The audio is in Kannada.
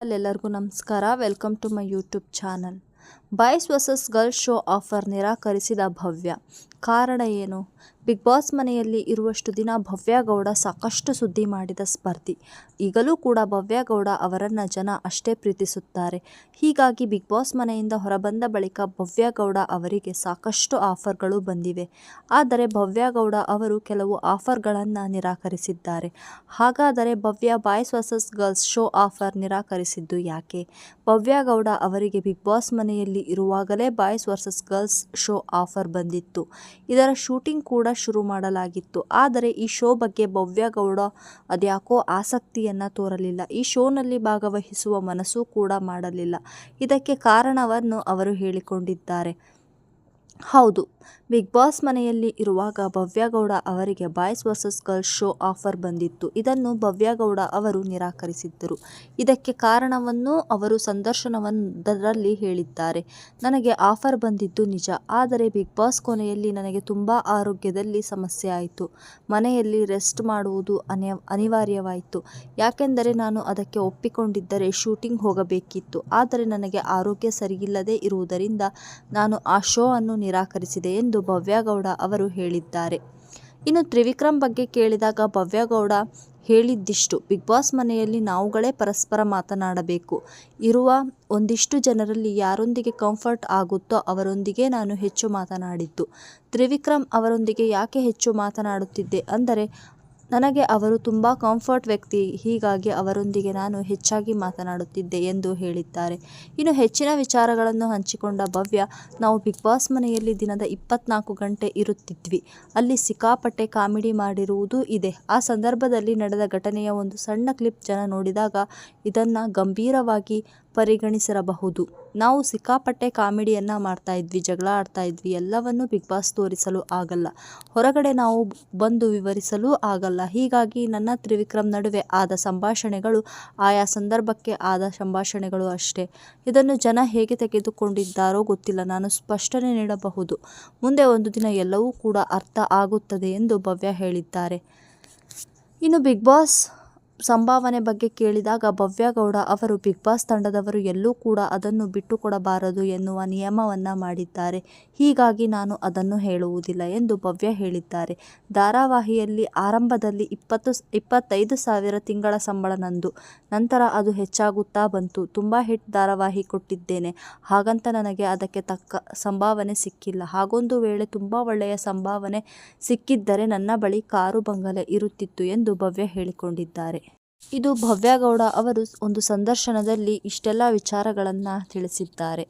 ಎಲ್ಲರಿಗೂ ನಮಸ್ಕಾರ. Welcome to my YouTube channel. Boys versus girls show offer ನಿರಾಕರಿಸಿದ ಭವ್ಯ. ಕಾರಣ ಏನು? ಬಿಗ್ ಬಾಸ್ ಮನೆಯಲ್ಲಿ ಇರುವಷ್ಟು ದಿನ ಭವ್ಯ ಗೌಡ ಸಾಕಷ್ಟು ಸುದ್ದಿ ಮಾಡಿದ ಸ್ಪರ್ಧಿ. ಈಗಲೂ ಕೂಡ ಭವ್ಯ ಗೌಡ ಅವರನ್ನು ಜನ ಅಷ್ಟೇ ಪ್ರೀತಿಸುತ್ತಾರೆ. ಹೀಗಾಗಿ ಬಿಗ್ ಬಾಸ್ ಮನೆಯಿಂದ ಹೊರಬಂದ ಬಳಿಕ ಭವ್ಯ ಗೌಡ ಅವರಿಗೆ ಸಾಕಷ್ಟು ಆಫರ್ಗಳು ಬಂದಿವೆ. ಆದರೆ ಭವ್ಯ ಗೌಡ ಅವರು ಕೆಲವು ಆಫರ್ಗಳನ್ನು ನಿರಾಕರಿಸಿದ್ದಾರೆ. ಹಾಗಾದರೆ Bhavya boys versus girls show offer ನಿರಾಕರಿಸಿದ್ದು ಯಾಕೆ? ಭವ್ಯಗೌಡ ಅವರಿಗೆ ಬಿಗ್ ಬಾಸ್ ಮನೆಯಲ್ಲಿ ಇರುವಾಗಲೇ boys versus girls show offer ಬಂದಿತ್ತು. ಇದರ ಶೂಟಿಂಗ್ ಕೂಡ ಶುರು ಮಾಡಲಾಗಿತ್ತು. ಆದರೆ ಈ ಶೋ ಬಗ್ಗೆ ಭವ್ಯ ಗೌಡ ಅದ್ಯಾಕೋ ಆಸಕ್ತಿಯನ್ನು ತೋರಲಿಲ್ಲ. ಈ ಶೋನಲ್ಲಿ ಭಾಗವಹಿಸುವ ಮನಸ್ಸು ಕೂಡ ಮಾಡಲಿಲ್ಲ. ಇದಕ್ಕೆ ಕಾರಣವನ್ನು ಅವರು ಹೇಳಿಕೊಂಡಿದ್ದಾರೆ. ಹೌದು ಬಿಗ್ ಬಾಸ್ ಮನೆಯಲ್ಲಿ ಇರುವಾಗ ಭವ್ಯಗೌಡ ಅವರಿಗೆ boys versus girls show offer ಬಂದಿತ್ತು. ಇದನ್ನು ಭವ್ಯಗೌಡ ಅವರು ನಿರಾಕರಿಸಿದ್ದರು. ಇದಕ್ಕೆ ಕಾರಣವನ್ನು ಅವರು ಸಂದರ್ಶನವೊಂದರಲ್ಲಿ ಹೇಳಿದ್ದಾರೆ. ನನಗೆ ಆಫರ್ ಬಂದಿದ್ದು ನಿಜ, ಆದರೆ ಬಿಗ್ ಬಾಸ್ ಕೊನೆಯಲ್ಲಿ ನನಗೆ ತುಂಬ ಆರೋಗ್ಯದಲ್ಲಿ ಸಮಸ್ಯೆ ಆಯಿತು. ಮನೆಯಲ್ಲಿ ರೆಸ್ಟ್ ಮಾಡುವುದು ಅನಿ ಅನಿವಾರ್ಯವಾಯಿತು. ಯಾಕೆಂದರೆ ನಾನು ಅದಕ್ಕೆ ಒಪ್ಪಿಕೊಂಡಿದ್ದರೆ ಶೂಟಿಂಗ್ ಹೋಗಬೇಕಿತ್ತು. ಆದರೆ ನನಗೆ ಆರೋಗ್ಯ ಸರಿಯಿಲ್ಲದೆ ಇರುವುದರಿಂದ ನಾನು ಆ ಶೋ ಅನ್ನು ನಿರಾಕರಿಸಿದೆ. ಎಂದು ಭವ್ಯಗೌಡ ಅವರು ಹೇಳಿದ್ದಾರೆ. ಇನ್ನು ತ್ರಿವಿಕ್ರಮ್ ಬಗ್ಗೆ ಕೇಳಿದಾಗ ಭವ್ಯಗೌಡ ಹೇಳಿದ್ದಿಷ್ಟು. ಬಿಗ್ ಬಾಸ್ ಮನೆಯಲ್ಲಿ ನಾವುಗಳೇ ಪರಸ್ಪರ ಮಾತನಾಡಬೇಕು. ಇರುವ ಒಂದಿಷ್ಟು ಜನರಲ್ಲಿ ಯಾರೊಂದಿಗೆ ಕಂಫರ್ಟ್ ಆಗುತ್ತೋ ಅವರೊಂದಿಗೆ ನಾನು ಹೆಚ್ಚು ಮಾತನಾಡಿದ್ದು. ತ್ರಿವಿಕ್ರಮ್ ಅವರೊಂದಿಗೆ ಯಾಕೆ ಹೆಚ್ಚು ಮಾತನಾಡುತ್ತಿದ್ದೆ? ಅಂದರೆ ನನಗೆ ಅವರು ತುಂಬ ಕಂಫರ್ಟ್ ವ್ಯಕ್ತಿ, ಹೀಗಾಗಿ ಅವರೊಂದಿಗೆ ನಾನು ಹೆಚ್ಚಾಗಿ ಮಾತನಾಡುತ್ತಿದ್ದೆ ಎಂದು ಹೇಳಿದ್ದಾರೆ. ಇನ್ನು ಹೆಚ್ಚಿನ ವಿಚಾರಗಳನ್ನು ಹಂಚಿಕೊಂಡ ಭವ್ಯ, ನಾವು ಬಿಗ್ ಬಾಸ್ ಮನೆಯಲ್ಲಿ ದಿನದ ಇಪ್ಪತ್ನಾಲ್ಕು ಗಂಟೆ ಇರುತ್ತಿದ್ವಿ. ಅಲ್ಲಿ ಸಿಕ್ಕಾಪಟ್ಟೆ ಕಾಮಿಡಿ ಮಾಡಿರುವುದೂ ಇದೆ. ಆ ಸಂದರ್ಭದಲ್ಲಿ ನಡೆದ ಘಟನೆಯ ಒಂದು ಸಣ್ಣ ಕ್ಲಿಪ್ ಜನ ನೋಡಿದಾಗ ಇದನ್ನು ಗಂಭೀರವಾಗಿ ಪರಿಗಣಿಸಿರಬಹುದು. ನಾವು ಸಿಕ್ಕಾಪಟ್ಟೆ ಕಾಮಿಡಿಯನ್ನು ಮಾಡ್ತಾ ಇದ್ವಿ, ಜಗಳ ಆಡ್ತಾ ಇದ್ವಿ, ಎಲ್ಲವನ್ನು ಬಿಗ್ ಬಾಸ್ ತೋರಿಸಲು ಆಗಲ್ಲ. ಹೊರಗಡೆ ನಾವು ಬಂದು ವಿವರಿಸಲು ಆಗಲ್ಲ. ಹೀಗಾಗಿ ನನ್ನ ತ್ರಿವಿಕ್ರಮ್ ನಡುವೆ ಆದ ಸಂಭಾಷಣೆಗಳು ಆಯಾ ಸಂದರ್ಭಕ್ಕೆ ಆದ ಸಂಭಾಷಣೆಗಳು ಅಷ್ಟೇ. ಇದನ್ನು ಜನ ಹೇಗೆ ತೆಗೆದುಕೊಂಡಿದ್ದಾರೋ ಗೊತ್ತಿಲ್ಲ. ನಾನು ಸ್ಪಷ್ಟನೆ ನೀಡಬಹುದು. ಮುಂದೆ ಒಂದು ದಿನ ಎಲ್ಲವೂ ಕೂಡ ಅರ್ಥ ಆಗುತ್ತದೆ ಎಂದು ಭವ್ಯ ಹೇಳಿದ್ದಾರೆ. ಇನ್ನು ಬಿಗ್ ಬಾಸ್ ಸಂಭಾವನೆ ಬಗ್ಗೆ ಕೇಳಿದಾಗ ಭವ್ಯಗೌಡ ಅವರು ಬಿಗ್ ಬಾಸ್ ತಂಡದವರು ಎಲ್ಲೂ ಕೂಡ ಅದನ್ನು ಬಿಟ್ಟುಕೊಡಬಾರದು ಎನ್ನುವ ನಿಯಮವನ್ನು ಮಾಡಿದ್ದಾರೆ. ಹೀಗಾಗಿ ನಾನು ಅದನ್ನು ಹೇಳುವುದಿಲ್ಲ ಎಂದು ಭವ್ಯ ಹೇಳಿದ್ದಾರೆ. ಧಾರಾವಾಹಿಯಲ್ಲಿ ಆರಂಭದಲ್ಲಿ ಇಪ್ಪತ್ತು ಇಪ್ಪತ್ತೈದು ಸಾವಿರ ತಿಂಗಳ ಸಂಬಳ ನಂದು. ನಂತರ ಅದು ಹೆಚ್ಚಾಗುತ್ತಾ ಬಂತು. ತುಂಬ ಹಿಟ್ ಧಾರಾವಾಹಿ ಕೊಟ್ಟಿದ್ದೇನೆ. ಹಾಗಂತ ನನಗೆ ಅದಕ್ಕೆ ತಕ್ಕ ಸಂಭಾವನೆ ಸಿಕ್ಕಿಲ್ಲ. ಹಾಗೊಂದು ವೇಳೆ ತುಂಬ ಒಳ್ಳೆಯ ಸಂಭಾವನೆ ಸಿಕ್ಕಿದ್ದರೆ ನನ್ನ ಬಳಿ ಕಾರು ಬಂಗಲೆ ಇರುತ್ತಿತ್ತು ಎಂದು ಭವ್ಯ ಹೇಳಿಕೊಂಡಿದ್ದಾರೆ. ಇದು ಭವ್ಯಗೌಡ ಅವರು ಒಂದು ಸಂದರ್ಶನದಲ್ಲಿ ಇಷ್ಟೆಲ್ಲ ವಿಚಾರಗಳನ್ನು ತಿಳಿಸಿದ್ದಾರೆ.